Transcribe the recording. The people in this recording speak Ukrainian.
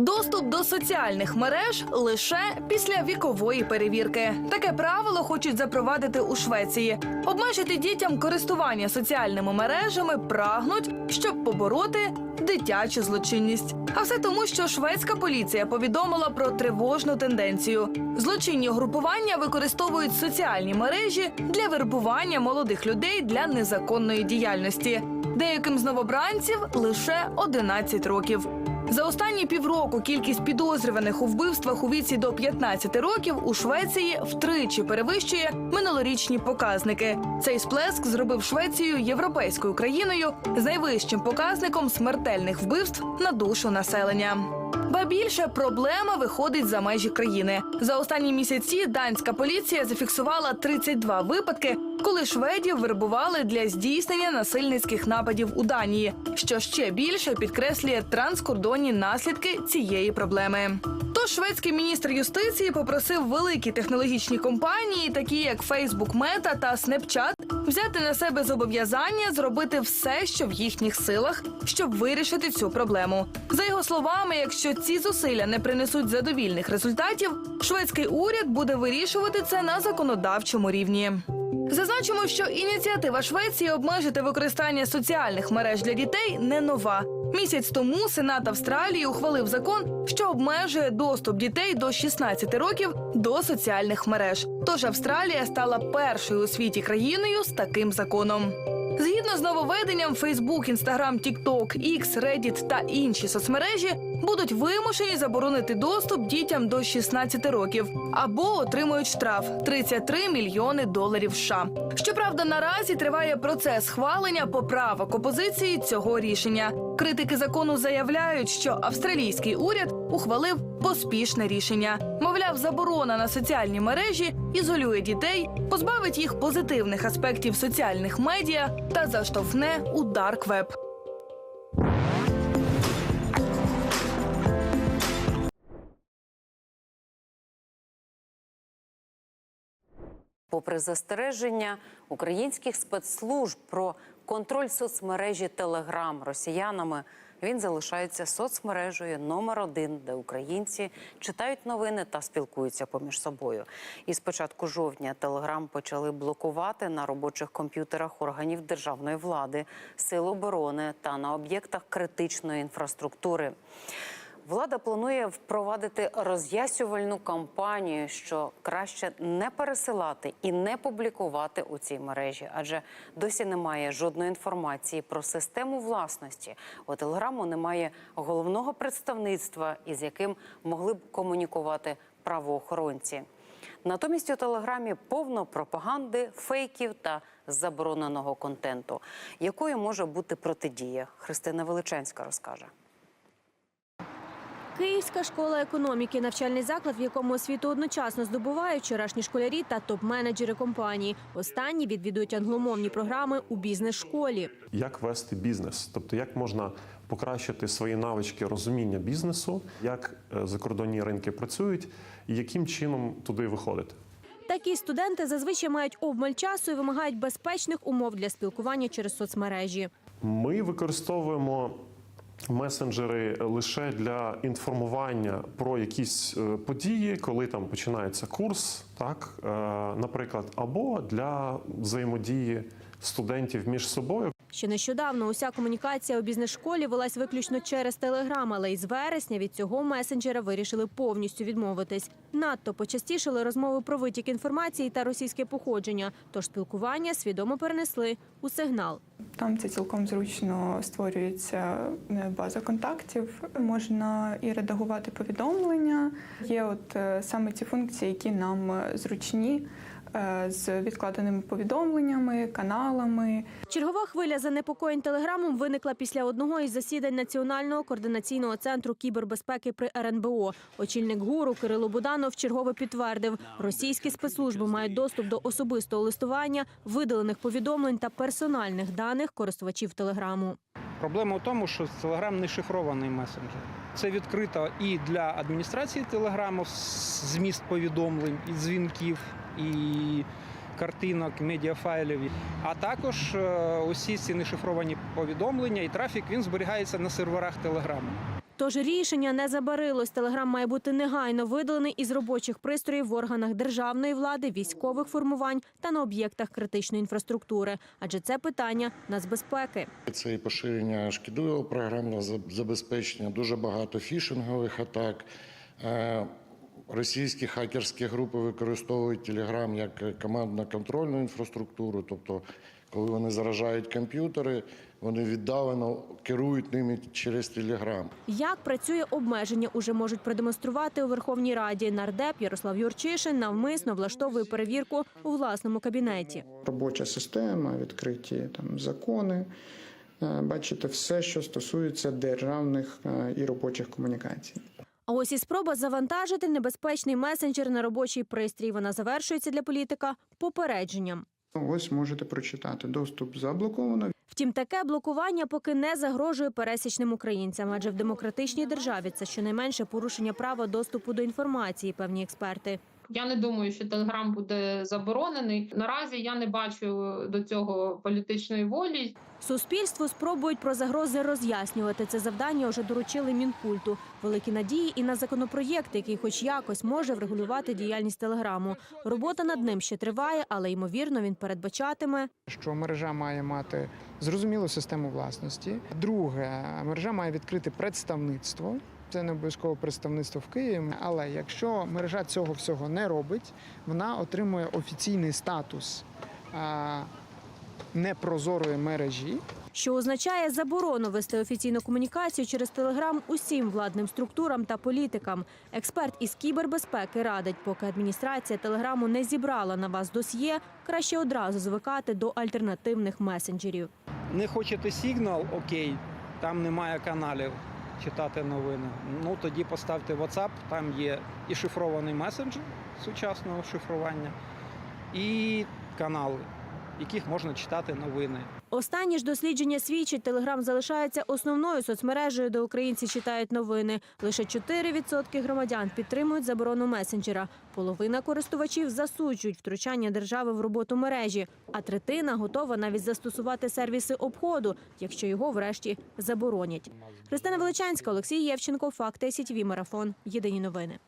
Доступ до соціальних мереж лише після вікової перевірки. Таке правило хочуть запровадити у Швеції. Обмежити дітям користування соціальними мережами прагнуть, щоб побороти дитячу злочинність. А все тому, що шведська поліція повідомила про тривожну тенденцію. Злочинні групування використовують соціальні мережі для вербування молодих людей для незаконної діяльності. Деяким з новобранців лише 11 років. За останні півроку кількість підозрюваних у вбивствах у віці до 15 років у Швеції втричі перевищує минулорічні показники. Цей сплеск зробив Швецію європейською країною з найвищим показником смертельних вбивств на душу населення. Ба більше проблема виходить за межі країни. За останні місяці данська поліція зафіксувала 32 випадки, коли шведів вербували для здійснення насильницьких нападів у Данії, що ще більше підкреслює транскордонні наслідки цієї проблеми. Тож шведський міністр юстиції попросив великі технологічні компанії, такі як Facebook Meta та Snapchat, взяти на себе зобов'язання зробити все, що в їхніх силах, щоб вирішити цю проблему. За його словами, якщо ці зусилля не принесуть задовільних результатів, шведський уряд буде вирішувати це на законодавчому рівні. Зазначимо, що ініціатива Швеції обмежити використання соціальних мереж для дітей не нова. Місяць тому Сенат Австралії ухвалив закон, що обмежує доступ дітей до 16 років до соціальних мереж. Тож Австралія стала першою у світі країною з таким законом. Згідно з нововведенням, Facebook, Instagram, TikTok, X, Reddit та інші соцмережі будуть вимушені заборонити доступ дітям до 16 років або отримують штраф 33 мільйони доларів США. Щоправда, наразі триває процес схвалення поправок опозиції цього рішення. Критики закону заявляють, що австралійський уряд ухвалив поспішне рішення. Мовляв, заборона на соціальні мережі ізолює дітей, позбавить їх позитивних аспектів соціальних медіа та заштовхне у дарквеб. Попри застереження українських спецслужб про контроль соцмережі Телеграм росіянами, він залишається соцмережею номер один, де українці читають новини та спілкуються поміж собою. І з початку жовтня Телеграм почали блокувати на робочих комп'ютерах органів державної влади, сил оборони та на об'єктах критичної інфраструктури. Влада планує впровадити роз'ясювальну кампанію, що краще не пересилати і не публікувати у цій мережі, адже досі немає жодної інформації про систему власності. У телеграму немає головного представництва, із яким могли б комунікувати правоохоронці. Натомість у телеграмі повно пропаганди, фейків та забороненого контенту. Якою може бути протидія? Христина Величенська розкаже. Київська школа економіки навчальний заклад, в якому освіту одночасно здобувають вчорашні школярі та топ-менеджери компанії. Останні відвідують англомовні програми у бізнес-школі. як вести бізнес, тобто як можна покращити свої навички розуміння бізнесу, як е, закордонні ринки працюють, і яким чином туди виходити. Такі студенти зазвичай мають обмаль часу і вимагають безпечних умов для спілкування через соцмережі. Ми використовуємо месенджери лише для інформування про якісь е, події, коли там починається курс, так е, наприклад, або для взаємодії студентів між собою. Ще нещодавно уся комунікація у бізнес-школі велась виключно через телеграм, але із вересня від цього месенджера вирішили повністю відмовитись. Надто почастішили розмови про витік інформації та російське походження. Тож спілкування свідомо перенесли у сигнал. Там це цілком зручно створюється е, база контактів. Можна і редагувати повідомлення. Є от е, саме ці функції, які нам е, зручні з відкладеними повідомленнями, каналами. Чергова хвиля занепокоєнь телеграмом виникла після одного із засідань Національного координаційного центру кібербезпеки при РНБО. Очільник гуру Кирило Буданов чергово підтвердив, російські спецслужби мають доступ до особистого листування, видалених повідомлень та персональних даних користувачів телеграму. Проблема в тому, що Telegram не шифрований месенджер. Це відкрито і для адміністрації Телеграму зміст повідомлень, і дзвінків, і картинок, медіафайлів. А також е, усі ці нешифровані повідомлення і трафік він зберігається на серверах Телеграму. Тож рішення не забарилось. Телеграм має бути негайно видалений із робочих пристроїв в органах державної влади, військових формувань та на об'єктах критичної інфраструктури. Адже це питання нацбезпеки. Це і поширення шкідливого програмного забезпечення, дуже багато фішингових атак. Е, Російські хакерські групи використовують Telegram як командно-контрольну інфраструктуру, тобто, коли вони заражають комп'ютери, вони віддалено керують ними через Telegram. Як працює обмеження, уже можуть продемонструвати у Верховній Раді. Нардеп Ярослав Юрчишин навмисно влаштовує перевірку у власному кабінеті. робоча система, відкриті там закони. Е, Бачите, все, що стосується державних е, і робочих комунікацій. А ось і спроба завантажити небезпечний месенджер на робочий пристрій. Вона завершується для політика попередженням. Ось можете прочитати. Доступ заблоковано. Втім, таке блокування поки не загрожує пересічним українцям, адже в демократичній державі це щонайменше порушення права доступу до інформації, певні експерти. Я не думаю, що Телеграм буде заборонений. Наразі я не бачу до цього політичної волі. Суспільству спробують про загрози роз'яснювати. Це завдання вже доручили мінкульту. Великі надії і на законопроєкт, який, хоч якось, може врегулювати діяльність телеграму. Робота над ним ще триває, але ймовірно він передбачатиме Що мережа має мати зрозумілу систему власності. Друге, мережа має відкрити представництво. Це не обов'язково представництво в Києві. Але якщо мережа цього всього не робить, вона отримує офіційний статус непрозорої мережі. що означає заборону вести офіційну комунікацію через телеграм усім владним структурам та політикам. Експерт із кібербезпеки радить, поки адміністрація телеграму не зібрала на вас досьє, краще одразу звикати до альтернативних месенджерів. Не хочете сигнал, окей, там немає каналів читати новини. Ну тоді поставте WhatsApp, там є і шифрований месенджер сучасного шифрування, і канали, яких можна читати новини. Останні ж дослідження свідчать, телеграм залишається основною соцмережею, де українці читають новини. Лише 4% громадян підтримують заборону месенджера. Половина користувачів засуджують втручання держави в роботу мережі, а третина готова навіть застосувати сервіси обходу, якщо його врешті заборонять. Христина Величанська, Олексій Євченко, Факти СІТВ Марафон. Єдині новини.